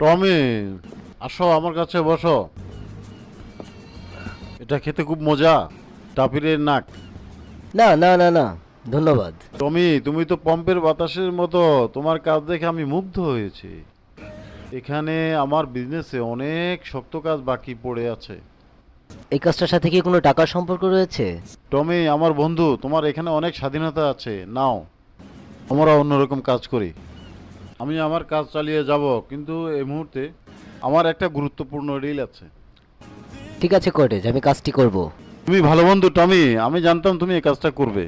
টমি আসো আমার কাছে বসো। এটা খেতে খুব মজা টাপিরের নাক। না না না না ধন্যবাদ। টমি তুমি তো পম্পের বাতাসের মতো তোমার কাজ দেখে আমি মুগ্ধ হয়েছি। এখানে আমার বিজনেসে অনেক শক্ত কাজ বাকি পড়ে আছে। এই কাজটার সাথে কি কোনো টাকার সম্পর্ক রয়েছে? টমি আমার বন্ধু তোমার এখানে অনেক স্বাধীনতা আছে। নাও আমরা অন্যরকম কাজ করি। আমি আমার কাজ চালিয়ে যাব কিন্তু এই মুহূর্তে আমার একটা গুরুত্বপূর্ণ রিল আছে। ঠিক আছে কটেজ আমি কাজটি করব। তুমি ভালো বন্ধু টমি আমি জানতাম তুমি এই কাজটা করবে।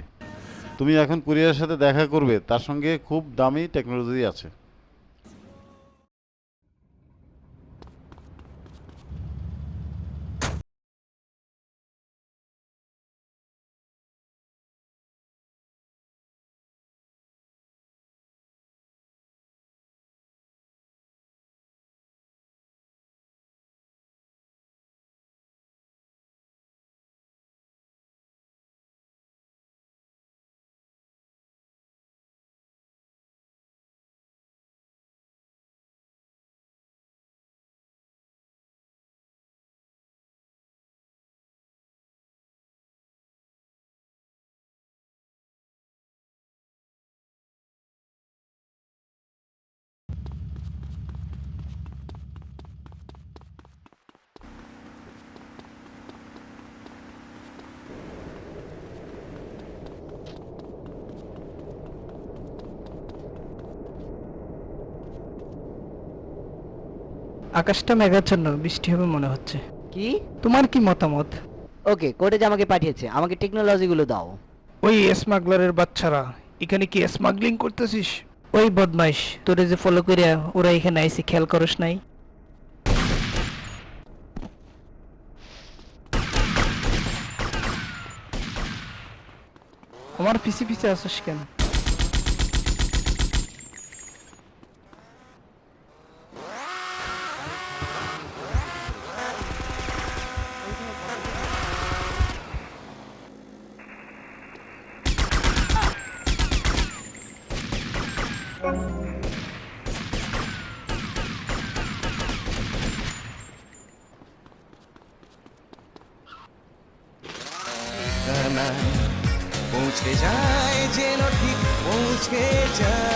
তুমি এখন কুরিয়ার সাথে দেখা করবে তার সঙ্গে খুব দামি টেকনোলজি আছে। আকাশটা মেঘাচ্ছন্ন বৃষ্টি হবে মনে হচ্ছে। কি? তোমার কি মতামত? ওকে কটেজ আমাকে পাঠিয়েছে। আমাকে টেকনোলজিগুলো দাও। ওই স্মাগলারের বাচ্চারা এখানে কি স্মাগলিং করতেছিস? ওই বদমাইশ তোরে যে ফলো করিয়া ওরা এখানে আইসি খেয়াল করস নাই। আমার পিছে পিছে আসিস কেন? ঠিকানায় পৌঁছে যায় যেন ঠিক পৌঁছে যায়